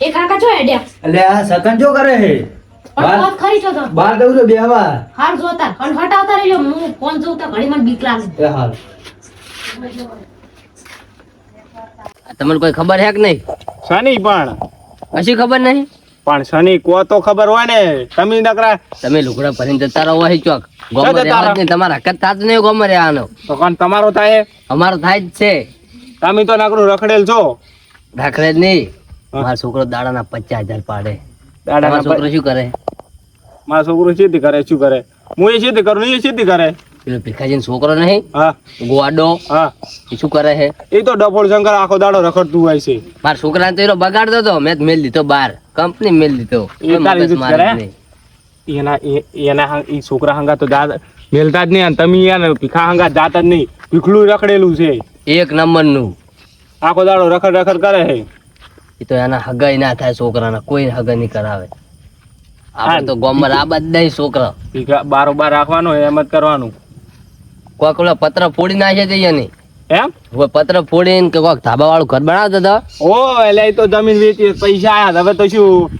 એ કાકા જો હેડ્યા. એટલે આ સકન જો કરે હે બાર વાત ખરી છો તો. બાર દઉં તો બેવા હાર જોતા અને હટાવતા રહેજો. હું ફોન જોઉં તો ઘડી મને બીક લાગે. એ હાલ. તમને કોઈ ખબર હે કે નહીં? સાની પણ. કશી ખબર નહીં? પણ શનિ કો તો ખબર હોય ને. તમે નકરા તમે લુગડા ભરીને જતા રહો હે ચોક. ગોમરે જતા ને નહીં. તમારા હકત થાત નહીં ગોમરે આનો. તો કોણ તમારો થાય? અમારો થાય જ છે. તમે તો નકરું રખડેલ છો. રાખડે જ નહીં. મારો છોકરો દાડાના પચાસ હજાર પાડે. દાડાના છોકરો શું કરે? મારા છોકરો ખેતી કરે શું કરે? હું એ ખેતી કરું એ ખેતી કરે. પેલો ભીખાજીનો છોકરો નહીં? હા. ગોવાડો? હા. એ શું કરે છે? એ તો ડફોળ શંકર આખો દાડો રખડતું હોય છે. મારા છોકરાને તો એનો બગાડતો હતો મેં મેલ દીધો બાર. કંપની મેલ દીધો. એ. એના એ- એના હંગ- છોકરા હંગા તો દાદા મેલતા જ નહીં અને તમે યાર ભીખા હંગા જાતા જ નહીં. ભીખલું રખડેલું છે. એક નંબરનું. આખો દાડો રખડ રખડ કરે છે એ તો એના હગાઈ ના થાય છોકરાના કોઈ હગાઈ નહીં કરાવે. આપણે. તો ગોમર આ બધા છોકરા. બારો બારોબાર રાખવાનું એમ જ કરવાનું. કોઈક ઓલા પત્ર ફોડી નાખે છે એની એમ? હવે પત્ર ફોડીને કે કોઈક ધાબા વાળું ઘર બનાવતો હતો? ઓ એટલે તો જમીન વેચી પૈસા આયા હવે તો શું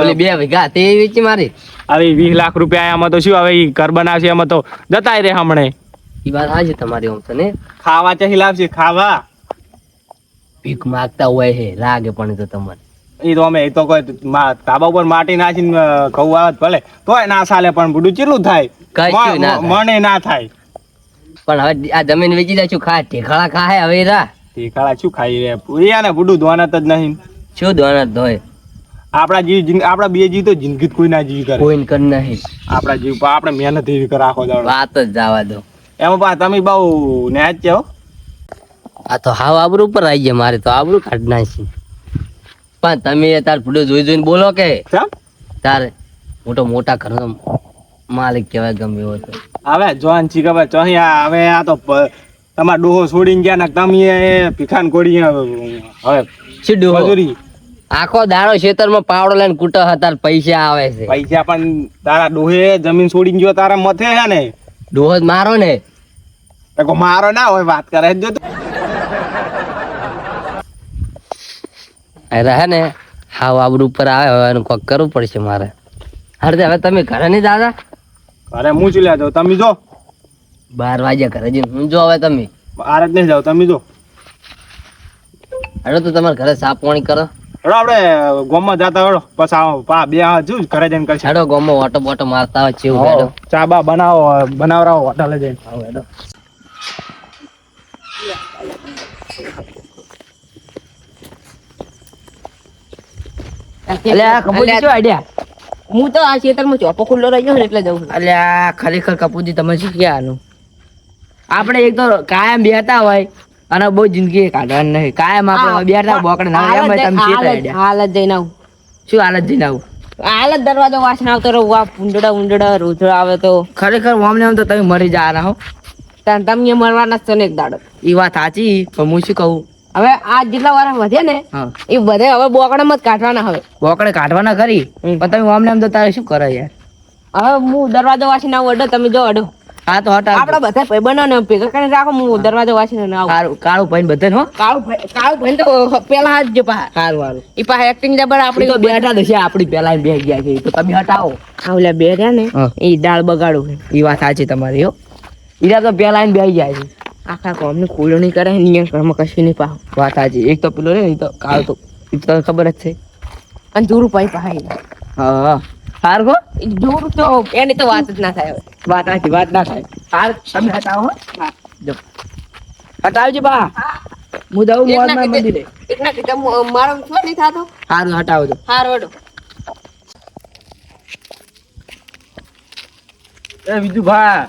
પેલી બે વીઘા તે વેચી મારી? હવે વીસ લાખ રૂપિયા આયા એમાં તો શું હવે ઘર બનાવશે એમાં તો જતાય રે હમણે. એ વાત હાજી તમારી છે ને? ખાવા ચાહી લાવશે? ખાવા. ભીખ માગતા હોય છે લાગે પણ તો તમને. એ તો અમે એ તો કોઈ ધાબા ઉપર માટી નાખીને ઘઉં આવે ભલે. તોય ના સાલે પણ બુડું ચેટલું થાય. મને ના થાય. પણ હવે આ જમીન વેચી દે શું ખા ઠેકાળા ખાય હવે રા. તે શું ખાઈ રે? પૂરિયા ને બુડું ધોવાના જ નહીં. શું દોનત ધોય આપણા જીવ આપણા બે જીવ તો જિંદગી કોઈ ના જીવ કરે. કોઈ કર નહીં. આપણા જીવ આપણે મહેનત એવી કરે આખો દાડો. વાત જ જવા દો. એમાં પા તમે બહુ નેચ છે. આ તો હાવ આબરૂ ઉપર આવી ગયા મારે તો આબરૂ કાઢી નાખી. પણ તમે તાર ફૂડો જોઈ જોઈને બોલો કે તારે મોટો મોટા ઘરનો માલિક કહેવાય ગમે એવો તો હવે જોન છી ખબર આ હવે આ તો તમારા ડોહો છોડીને ગયા ને તમે એ ભીખાન કોડી હવે શું ડોહો? આખો દાડો ખેતરમાં પાવડો લઈને કૂટો હતા પૈસા આવે છે. પૈસા પણ તારા ડોહે જમીન છોડીને ગયો તારા મથે છે ને? ડોહો મારો ને. મારો ના હોય વાત કરે જો તું. આ રહે ને હાવ આબરૂ ઉપર આવે હવે એનું કોક કરવું પડશે મારે. હરદે હવે તમે ઘરે નહીં દાદા? ઘરે હું ચૂલ્યા જાઉં. તમે જો. બાર વાગ્યા ઘરે જઈને. હું જો હવે તમે. બહાર જ નહીં જાઓ તમે જો. હેડો તો તમારે ઘરે સાફ પાણી કરો. હેડો આપણે ગોમમાં જતા હેડો પછી આવો પા બે જુ ઘરે જઈને કરશે. હેડો ગોમો ઓટો બોટો મારતા હોય ચેવું હેડો. ચા બા બનાવો બનાવરાવો હોટલે જઈને. આવો હેડો. અલ્યા કપૂરજી શું આઈડિયા? હું તો આ ખેતરમાં ચોપો ખુલ્લો રહી ગયો ને એટલે જવું અલ્યા ખરેખર કપૂરજી તમે શીખ્યા આનું? આપણે એક તો કાયમ બેતા હોય અને બહુ જિંદગી કાઢવાની નહીં. કાયમ આપણે બેઠા બોકડે ના એમ તમે શેતા હાલત જઈને આવું. શું હાલત જઈને આવું? હાલત દરવાજો વાસણ આવતો રહું આ ઊંડડા ઊંડડા રોજડા આવે તો. ખરેખર આમને આમ તો તમે મરી જા હો. તાન તમે મરવાના જ છો ને એક દાડો. એ વાત સાચી પણ હું શું કહું? હવે આ જેટલા વાર વધે ને એ બધે હવે બોકડામાં મત કાઢવાના હવે. બોકડે કાઢવાના ખરી પણ તમે આમને આમ તો તારે શું કરે યાર? હવે હું દરવાજો વાસી ના અડો તમે જો અડો હા તો હટા આપડા બધા ભાઈબંધો ને ભેગા કરીને રાખો હું દરવાજો વાસીને આવું. કાળું કાળું ભાઈ બધે હો. કાળું ભાઈ કાળું ભાઈ તો પેલા હાથ જો પા સારું સારું એ પા એક્ટિંગ જબર આપણી આપડી તો બેઠા દશે આપડી પેલા બે ગયા છે તો તમે હટાવો. આવલા બે રહ્યા ને એ દાળ બગાડું એ વાત સાચી તમારી હો. ઈરા તો પેલા બેસી જાય છે. આખા કોમને ખોલો નહીં કરે નિયમ ઘરમાં કશું નહીં પાવ વાત આજે એક તો પેલો રે ને તો કાળ તો તને ખબર જ છે. અને જોરું પાઈ પાઈ હા. હાર ગો જોરું તો એની તો વાત જ ના થાય વાત સાચી વાત ના થાય. હાર તમે હટાવો જો. હટાવજો બા. હું દઉં ના મોહનના મંદિરે. એક ના કીધે મારો શું નહીં થતો. હારું હટાવજો હાર ઓડો એ બીજું ભા.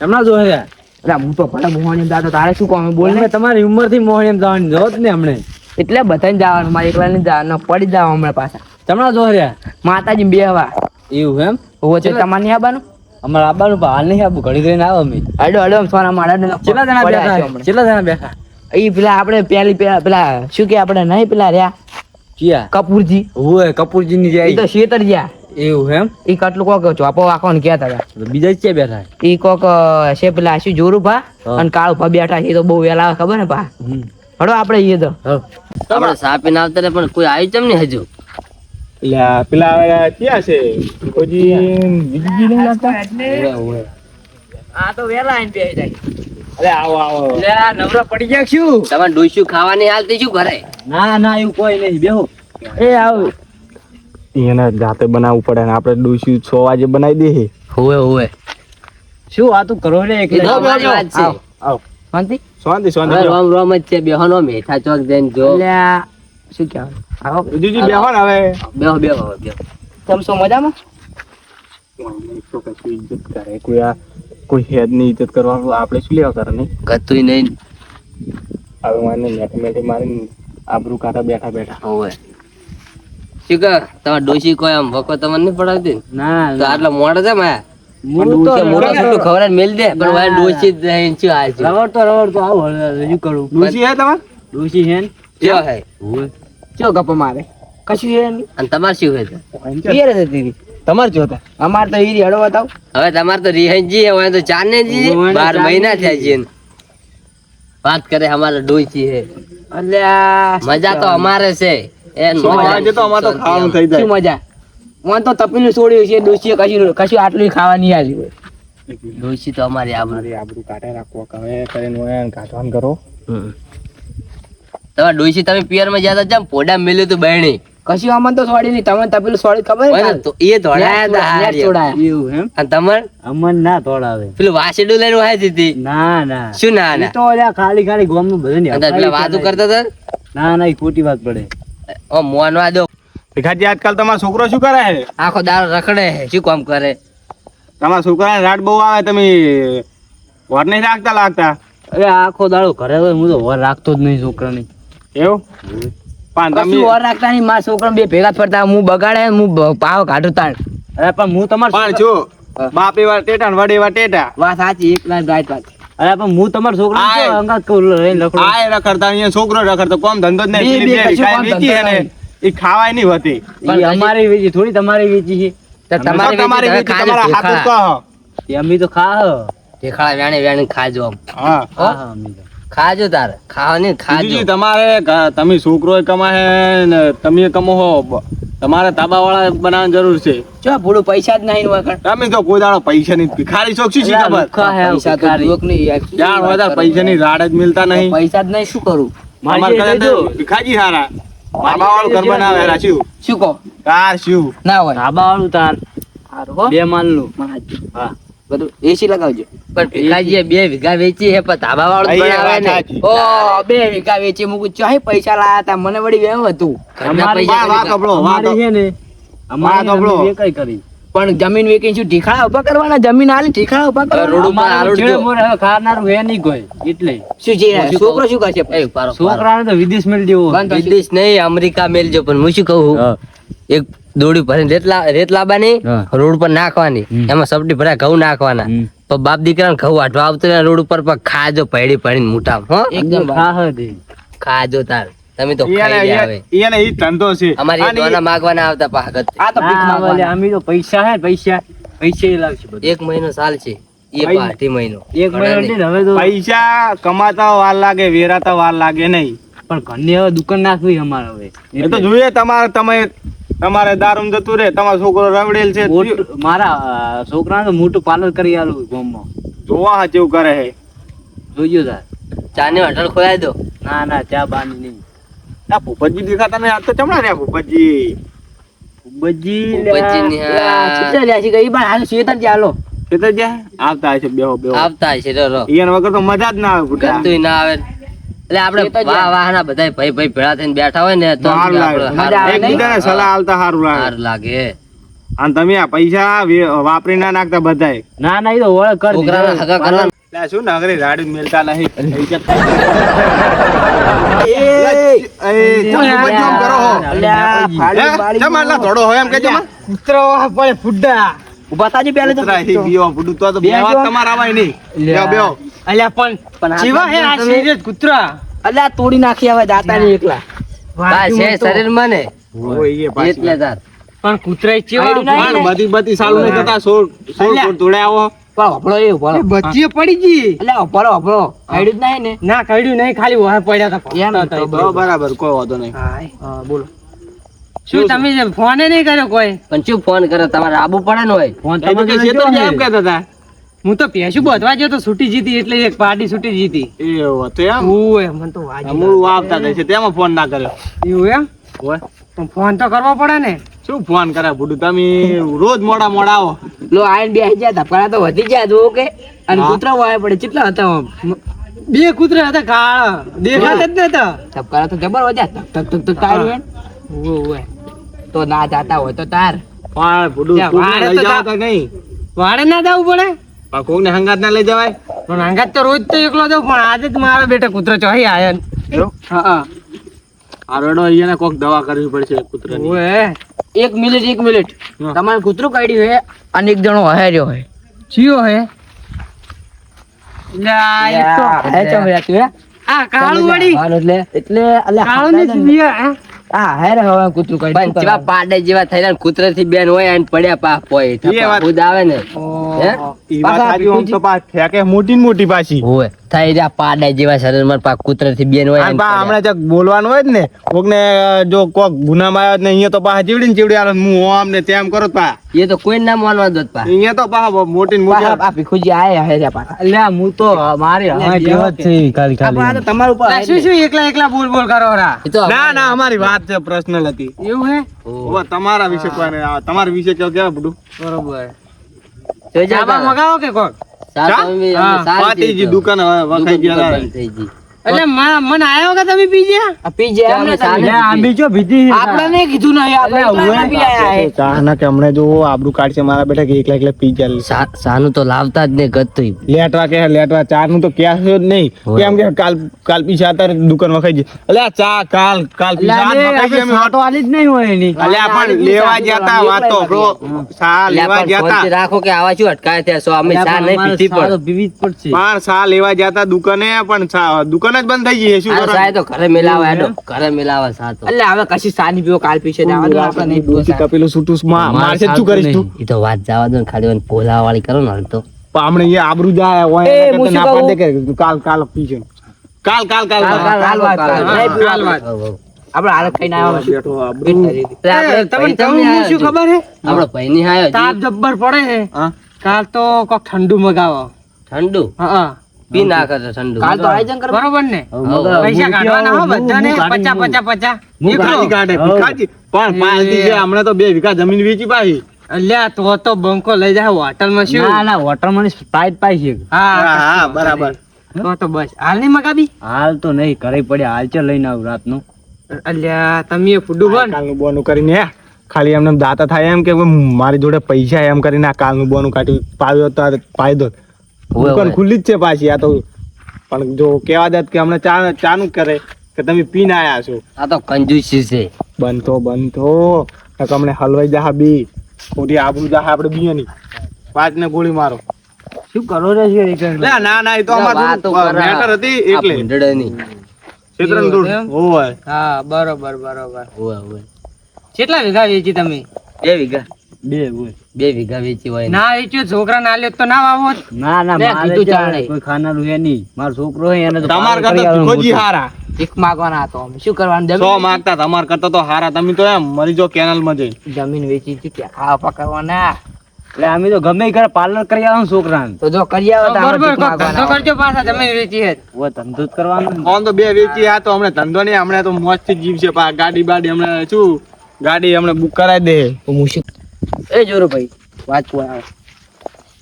એમના જો હે અલા હું તો ભલે મોહન દાદા તારે શું કહું બોલ ને. તમારી ઉંમરથી મોહન જવાની જોત ને હમણે એટલે બધાને જવાનું મારે એકલા ને જવાનું પડી જવા હમણાં પાછા. તમને જો રહ્યા માતાજી બે હવા એવું એમ? હોવો છે તમારે નહીં આવવાનું? અમારે આબાનું પણ હાલ નહીં આવું ઘડી કરીને આવો અમે. અડો આમ સોના માળા કેટલા જણા બેઠા? કેટલા જણા બેઠા? એ પેલા આપણે પેલી પેલા પેલા શું કે આપણે નહીં પેલા રહ્યા? કપૂરજી. હોય કપૂરજી ની જાય તો શેતર ગયા. એવું એમ? ઈ કટલું કોક ચોપો વાંકો ને કેતા હતા બીજા ક્યાં બેઠા ઈ કોક છે પેલા શું? જોરું ભા. અને કાળું ભા બેઠા છે. તો બહુ વેલા આવે ખબર ને ભા હડો આપણે ઈએ તો. આપણે સાપીને આવતા ને પણ કોઈ આવી ચમ ને હજુ? આ પેલા ક્યાં છે? કોઈ બીજી નહીં લાગતા આ તો વેલા આઈને બેહી જાય. અરે આવો આવો. નવરા પડી ગયા શું? તમારે ડોસ્યું ખાવાની હાલતી શું કરે ના ના એવું કોઈ નહીં. બેહો. એ આવ. એને જાતે બનાવવું પડે ને આપણે ડોસી છ વાગે બનાવી દઈએ હોવે હોવે. શું વાતું કરો રે એ તો વાત છે. આવ. આવ. શાંતિ? શાંતિ શાંતિ રોમ રોમ જ છે બેહો મેઠા ચોક જઈને જો. શું કહેવાય આવો. જીજી બેહો ને હવે. બેહો બેહો બેહો. તમે શું મજામાં? તો કશું ઇજ્જત કરે કોઈ આ કોઈ ઇજ્જત કરવાનું આપણે શું લેવા કરે નહીં ગતુંય નહીં. હવે મને મેઠી મેઠી મારીને આબરૂ કાઢા બેઠા બેઠા. હોવે. શું કહે? તમારે ડોશી કોઈ આમ વકો તમને નહીં પડાવતી? ના તો આટલા મોડા છે માયા? ડોસી તમારે? તો ઈરી હવે તમારે તો રિહાઈ હોય તો ચાર ને જી બાર મહિના થયા છે. વાત કરે અમારે ડોસી હે. મજા તો અમારે છે. એ સો વાગે તો અમારે તો ખાવાનું થઈ શું મજા? મને તો છોડ્યું છે ડોશીએ કશું કશું આટલું ખાવાની આલ્યું હોય. ડોશી તો અમારી આબરૂ. આબરૂ કાઢે રાખવો કવે કરીને હોય ને કરો. તમે ડોસી તમે પિયરમાં જ્યાં હતા પોડા મેલ્યું તું બહેણી. કશું આમાં તો છોડી નહીં. તમને તપેલું છોડી ખબર ને તો એ ધોળાયા હતા. છોડાયા. એવું એમ? અને તમારે અમન ના ધોળાવે. પેલું વાસેડું લઈને વાય દીધી. ના ના. શું ના ના? તો ખાલી ખાલી ખાલી ગોમનું બધું નહીં પેલા વાતું કરતા હતા ના? ના એ ખોટી વાત પડે. ઓ મોનવા દો. ભીખાજી આજકાલ તમારો છોકરો શું કરે છે? આખો દાળ રખડે છે. શું કામ કરે? તમારા છોકરાને રાત બહુ આવે તમે વર નહીં રાખતા લાગતા? અરે આખો દાડો ઘરે હોય હું તો વર રાખતો જ નહીં છોકરાની. એવું? પણ તમે વર રાખતા નહીં? મારા છોકરા બે ભેગા ફરતા હું બગાડે હું પાવ કાઢું તાણ અરે પણ હું તમારે પણ જો બાપ એવા ટેટા વડે એવા ટેટા. વાત સાચી એક લાખ ગાય વાત. અરે પણ હું તમારો છોકરો. છું, અંગાત લઈને લખડો. આ રખડતા અહીંયા છોકરો રખડતો કોમ ધંધો જ નહીં. બે- કામ વેચી હે ને એ ખાવાય નહીં હોતી. એ અમારી વેચી થોડી તમારી વેચી છે. તો તમારી તમારી વેચી તમારા હાથું કહો. એ અમે તો ખા હ. ઠેકાણા વેણે વેણે ખાજો હા. હા? અમી તો. ખાજો તારે. ખાવાની ખાજો. તમારે તમે છોકરો કમાહે ને તમે કમો બ- તમારે તાબા વાળા બનાવવાની જરૂર છે. જો ભૂડું પૈસા જ નહીં હોય તમે તો કોઈ દાડો પૈસા નહીં ભિખારી શોખ શું છે ખબર? પૈસા તો જોક નહીં જાણ હોય પૈસા ની રાડ જ મિલતા નહીં. પૈસા જ નહીં શું કરું? મારી તો ભિખાજી હારા. બાબા વાળું ઘર બનાવે હારા શું કહો? કાર શું ના હોય. ધાબા વાળું તાર બે માલનું હા. બધું એસી લગાવજો. પણ ભીખાજીએ બે વીઘા વેચી હે પણ ધાબા વાળું બનાવે ને. ઓ બે વીઘા વેચી મૂકું ચાહે પૈસા લાયા તા મને વળી વેમ હતું. ઘરના પૈસા વાહ, કપડો, વા છે ને અમારી કપડો. એ કઈ કરી. પણ જમીન વેચી શું ઢીખાળા ઊભા કરવાના? જમીન હાલી ઢીખાળા ઊભા કરવા રોડ ઉપર આરોડ હવે ખાનારું હે નહીં કોઈ એટલે. શું શું છોકરો કહું? શું કરશે. છોકરાને તો વિદેશ મેલ જેવો વિદેશ નહીં અમેરિકા મેલજો પણ હું શું કહું? એક દોડી ભરીને રેત લા- રેત લાવવાની રોડ પર નાખવાની. એમાં સબડી ભરા ઘઉં નાખવાના. તો બાપ દીકરાને ઘઉં વાટવા આવતો રોડ ઉપર પણ ખાજો પૈડી પડીને મોટા હો. એકદમ ખા હે તે. ખાજો તાર. તમે તો ખાઈ ઈ ધંધો છે. અમારી દોના માગવાના આવતા પાગત આ તો ભીખ માંગવાના. અમે તો પૈસા હે પૈસા. પૈસા લાવશે બધું. એક મહિનો સાલ છે. એ પાર્ટી મહિનો. એક મહિનો હવે તો પૈસા કમાતા વાર લાગે વેરાતા વાર લાગે નહીં. પણ ઘરની હવે દુકાન નાખવી અમારે હવે. એ તો જોઈએ તમારે તમે તમારે દારૂમ જતું રે તમારો છોકરો રવડેલ છે મારા છોકરા છોકરાને તો મોટું પાર્લર કરી આલું ગામમાં. જોવા હા જેવું કરે હે. જોજો ચા ચાની હોટલ ખોલાવી દો. ના ના ચા બાની નહીં. આ ભૂપતજી દેખાતા ને આ તો ચમડા રહ્યા ભૂપતજી. ભૂપતજી લ્યા. છે ઈ હાલ શેતર જ આવતા હશે બેહો બેહો. આવતા હશે રો રો ઈયાન વગર તો મજા જ ના આવે ના આવે. એટલે આપણે એ વાહ વાહ ના બધા ભાઈ ભાઈ ભેળા થઈને બેઠા હોય ને તો? એકબીજાને સલાહ આલતા સારું લાગે. સારું લાગે. અને તમે આ પૈસા વાપરી ના નાખતા બધાય. ના ના એ તો ઓળખ કર છોકરાના હગા કરવા શું નગરી રાડી મેલતા નહીં? ઊભા તાજી પેલે તો. તમારે આવાય નહીં. બેહો. અલ્યા પણ પણ આ હે આ શરીર કૂતરા. અલ્યા તોડી નાખી હવે દાતા ને. એકલા. બા છે શરીર મને ઓય એ પાછી. એટલે તાર. પણ કૂતરા ચીવા? પણ બધી બધી સાલું નહીં થતા. સોળ સોળ કોણ સોળ તોડે આવો એ વપરો. બચ્ચીએ પડી ગઈ. એટલે વપરો વપરો. આઈડ્યું જ નહીં ને. ના કડ્યું નહીં ખાલી વાહ પડ્યા હતા. બરાબર. બરાબર કોઈ વાંધો નહીં. હા બોલો. શું તમે ફોને નહીં કર્યો કોઈ? પણ શું ફોન કરે તમારે આબુ પડે ને હોય? ફોન તમે કે છે તો એમ કહેતા હતા? હું તો પેશું બધવા ગયો તો છૂટી જીતી એટલે એક પાર્ટી છૂટી જીતી. એવો તો એમ? ઓય મને તો વાજી અમૂળ વાવતા થાય છે તેમાં ફોન ના કર્યો. એવું એમ? ઓય તો ફોન તો કરવો પડે ને. શું ફોન કરે બુડુ તમે રોજ મોડા મોડા આવો. લો આઈને બેસી ગયા ધપકારા તો વધી ગયા જો કે. અને કૂતરા વાય પડે કેટલા હતા આમ? બે કૂતરા હતા કાળા. દેખાતા જ નતા. ધપકારા તો જબર વધ્યા. તક ધક ધક ધક તાર હે ઓય તો ના જાતા હોય તો તાર. પણ બુડુ તું લઈ જાવ નહીં. વાડે ના જવું પડે? કોકને હંગાત ના લઈ જવાય? પણ અંગાત તો રોજ તો એકલો જાઉં પણ આજે જ મારા બેટા કૂતરો ચોહી આયો હા હા. આ અહીંયા કોક દવા કરવી પડશે કૂતરાની. ઓએ એક મિનિટ એક મિનિટ. તમારે કૂતરું કાઢ્યું હે અને એક જણો હહેર્યો હે જીયો હે લે આ તો હે ચમ રહેતું હે. આ કાળું વળી. એટલે એટલે અલ્યા કાળું ની. હે. હેર હવે કૂતરું પાડે જેવા થયેલા કૂતરા થી બેન હોય અને પડ્યા પાપ હોય. એ ખુદ આવે ને. હે? ઈ વાત આમ તો પા ફેંકે મોટી ને મોટી પાછી. હોય થઈ રહ્યા પાડે જેવા શરીરમાં પાક કૂતરાથી બેન હોય અને પા હમણાં જ્યાંક બોલવાનું હોય જ ને કોકને જો કોક ગુનામાં આવ્યો ને અહીંયા તો પાછા જીવડીને આલો હું આમ ને તેમ કરો પા. એ તો કોઈ ના માનવા દોત પા. અહીંયા તો પા મોટી મોટી આ ભીખુજી હે હેર્યા પા અલ્યા હું તો મારે હા, જેવા જ છે. ખાલી આ તમારું તમારા શું શું એકલા એકલા બોલ બોલ કરો રા. ના ના અમારી વાત છે પર્સનલ હતી. એવું હે? ઓ તમારા વિશે કોને તમારા વિશે કેવું કેવા બડું બરોબર. જોઈ જા મગાવો કે કોક? ચા તો અમે- અમે હા, સારી પાટીજી રીતે. દુકાન વખાઈ ગયા થઈ ગઈ. એટલે મ- મને આયો કે તમે પી ગયા પી ગયા અમને ને ચાલો, તમે. ચાલો. આંબી જો ભીધી આપણે નહીં કીધું નહીં આપણે એકલા પી આયા હે. ચા કે હમણાં જો આબરૂ કાઢશે મારા બેટા કે એકલા એકલા પી ગયા સા- સાનું તો લાવતા જ નહીં ગતું લેટવા કે લેટવા. ચા નું તો ક્યાં જ નહીં. કેમ કે કાલ કાલ પી જાતા દુકાન વખાઈ જાય અલ્યા ચા કાલ કાલ પી જાત અમે. આલી જ નહીં હોય એની. અલ્યા પણ લેવા જતા વાતો બ્રો. સા લેવા જતા રાખો કે આવા શું અટકાય છે સો અમે ચા નહીં પીતી પણ. પણ ચા લેવા જતા દુકાને પણ સા દુકાન જ બંધ થઈ ગઈ શું કરો સાહેબ તો ઘરે મેલાવા હેડો ઘરે મેલાવા સાતો એટલે હવે કશી સાની પીવો કાલ પીછે જવા દો આપણે નહીં દૂધથી કપેલું છૂટું માં- મારશે શું કરીશ તું? ઈ તો વાત જવા દો ખાલી વન પોલા વાળી કરો ને તો. પામણે એ આબરૂ જાય હોય એ, ના પાડ કે કાલ કાલ પીછે. કાલ કાલ કાલ કાલ, કાલ. કાલ વાત, કાલ. કાલ, કાલ વાત. આપણે હાલત ખાઈને આવ્યા બેઠો આબરૂ. એટલે આપણે એ, તમને ભાઈ તમને તમને શું ખબર હે? આપણો ભાઈની આયો તાપ જબ્બર પડે છે કાલ તો કોક ઠંડુ મગાવો. ઠંડુ? હા. પી નાખે છે. ઠંડુ. કાલ તો આયોજન કરો બરોબર ને? પૈસા કાઢવાના હો બધાને? પચા પચા પચા હું. કાઢે, ભીખાજી. પણ પાલટી છે, હમણાં તો બે વીઘા જમીન વેચી પાહી અલ્યા તો તો બંકો લઈ જાય હોટલમાં શું? ના ના હોટલમાં પાઈ છે. હા હા બરાબર. તો તો બસ. હાલ નહીં મગાવી? હાલ તો નહીં કરે પડે. હાલ ચાલ લઈને આવું રાતનું. અલ્યા તમે ફૂડું બન કાલનું બોનું કરીને. ખાલી એમને દાતા થાય એમ કે મારી જોડે પૈસા એમ કરીને આ કાલનું બોનું કાઢી પાવ્યો તો પાઈ દો દુકાન ખુલ્લી જ છે પાછી આ તો પણ જો કેવા દેત કે હમણાં ચા ચાનું કરે કે તમે પીને આયા છો. આ તો કંજૂસી છે. બનતો બનતો. હમણે હલવાઈ જા બી. ખોટી આબરૂ જા આપણે બીયાની પાંચ ને ગોળી મારો. શું કરો રે છે ના ના એ તો અમારું મેટર હતી એટલે. ક્ષેત્રનું એવું દૂધ. એમ? હા બરોબર બરોબર. હોવે, હોવે. કેટલા વીઘા વેચી તમે? બે વીઘા. બે બોલ બે વીઘા વેચી હોય ના. વેચ્યું છોકરા ના લ્યો તો ના વાવો. ના ના મારે કીધું ચાલે. કોઈ ખાનારું હે નહીં. મારો છોકરો હે એને તો તમાર કરતા ભીખોજી હારા. ભીખ માંગવાના હતો અમે. શું કરવાનું? સો જમીન માગતા તમાર કરતા તો હારા. તમે તો એમ મરી જો કેનાલમાં જઈ જમીન વેચી ચૂક્યા ખાવા પા કરવાના. એટલે અમે તો ગમે ઘરે પાર્લર કરી આવો છોકરા તો જો કરી આવો તો બરોબર ધંધો કરજો પાછા જમીન વેચી હે. ઓ ધંધો જ કરવાનો. ફોન તો બે વેચી આ તો હમણે ધંધો નહીં હમણાં તો મોજથી જીવશે. પા ગાડી બાડી હમણાં શું? ગાડી હમણાં બુક કરાવી દે. તો હું શું એ જોરો ભાઈ વાત આવે.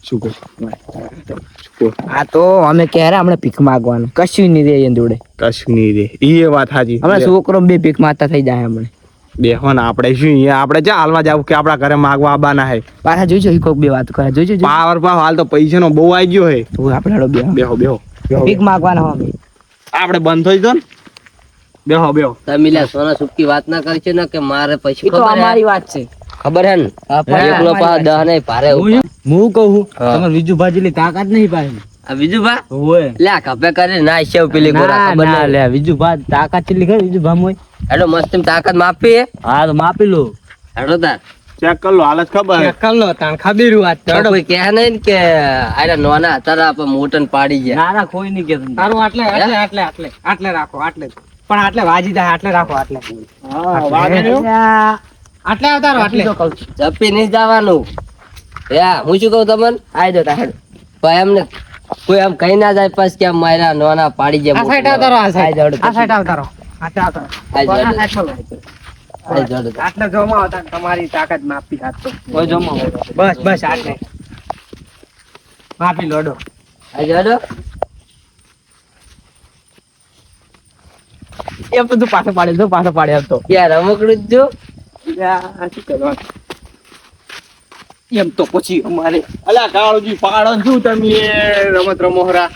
શું આ તો અમે કહે હમણે ભીખ માંગવાનું? કશું નહીં રે એની જોડે. કશું નહીં રે. ઈ વાત સાચી. હમણાં છોકરો બે ભીખ માંગતા થઈ જાય હમણે. બેહો આપણે શું અહીંયા આપણે ચા હાલવા જાવ કે આપણા ઘરે માગવા આવવાના હે? પાછા જોઈજો કોક બે વાત કરે. જોઈજો. પાવર પાવ હાલ તો પૈસાનો બહુ આવી ગયો હે. આપણે બે બેહો. બેહો બેહો. ભીખ માંગવાના હો આપણે બંધ થઈ જો ને? બેહો બેહો. તમે લ્યા સોના સુટકી વાત ના કરશો ને કે મારે પછી ઈ તો અમારી વાત છે. ખબર હે ને? એકલો પા દહ નહીં ભારે હું હું કહું. તમારે બીજું ભાજી તાકાત નહીં લે આ ખભે ના સેવ પેલી ગોરા ખબર ના લે બીજું તાકાત કેટલી ખરી બીજું ભામ હેડો મસ્ત તાકાત માપી હા. તો માપી લો. હેડો તાર. ચેક કર લો હાલત ખબર કર લો ખબીરું વાત તો. કોઈ કહે નહીં ને કે આયલા નોના તારા આપણે મોટન પાડી ગયા. ના ના કોઈ નહીં કે તારું આટલે આટલે આટલે આટલે આટલે રાખો આટલે. પણ આટલે વાજી જાય આટલે રાખો આટલે. આટલે આવતા રહો આટલે. જપી નહીં જવાનું. યા હું શું કહું તમને? આઈ દો તાહેડ ભાઈ એમને કોઈ આમ કઈ ના જાય પછી કેમ માર્યા નોના પાડી જાય આ સાઈડ આવતા રહો આ સાઈડ આ સાઈડ આવતા રહો. આટલે આવતા રહો. આટલે જમા હતા તમારી તાકાત માપી હાથ તો. કોઈ જમા બસ બસ આટલે. માપી લોડો આ જોડો એ બધું પાછો પાડે તો પાછો પાડે એમ તો. યાર રમકડું જો. શું કરવા એમ તો પછી અમારે અલા કાળુજી પાડો શું તમે રમત રમોહરા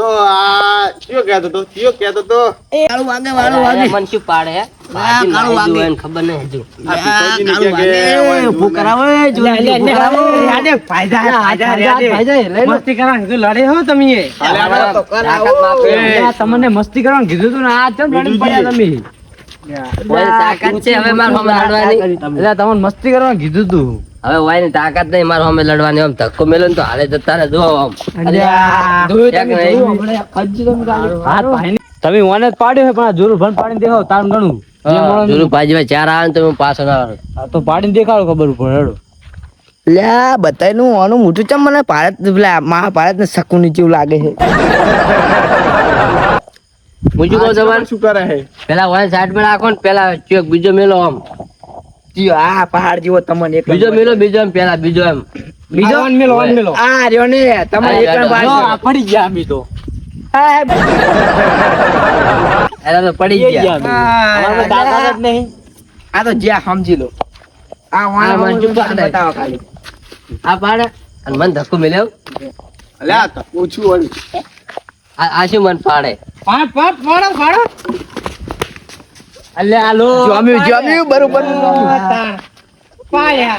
જો આ કયો કહેતો તો? કયો કહેતો તો? કાળું વાગે વાળું અરે મને શું પાડે? હે બાજી વાગે. ખબર નહીં હજુ. આ પિતાજીને કહે કે ઓય ઉભું કરાવો એ જો લે, લે, લે. યાદે ફાયદા ફાયદા મસ્તી કરવાની કીધું, લડે હો તમે. એ. તમને મસ્તી કરવાનું કીધું તું ને આ ચમ પડ્યા તમે. તાકાત છે હવે માર સામે તમને મસ્તી કરવાનું કીધું તું. હવે વાયની તાકાત નહીં મારો અમે લડવાની આમ ધક્કો મેલો ને તો હાલે જતા ને જો આમ. તમે ઓને જ પાડ્યો છે પણ આ જોરું ભણ પાડીને દેખાવ તાર ગણું. જોરું ભાજી ચાર આવે ને તો પાછો ના આવે તો પાડીને દેખાડો ખબર પડે હેડો. લ્યા બતાયનું આનું મોટું ચમ મને ભારત પેલા મહાભારત ને શકુન જેવું લાગે છે. કહું તમારે શું કરે હે પેલા વાય સાઈડ રાખો ને પેલા ચોક બીજો મેલો આમ. જીઓ, આ પહાડ જેવો તમને એક બીજો મેલો બીજો એમ પેલા બીજો એમ. બીજો? વન મેલો, વન મેલો. આ રહ્યો ને તમે એક રહ્યો. પડી ગયા અમે તો. આ, એના તો પડી ગયા. આ, તાકાત જ નહીં. આ તો જ્યાં સમજી લો. આ વાળા આ બતાવો ખાલી. આ પાડે. અને મન ધક્કો મેલ્યો. અલ્યા તો ઓછું આ આ શું મને પાડે? પાડ, પાડ, પાડો, પાડો. જોમ્યું જોમ્યું બરોબર. પાડ્યા.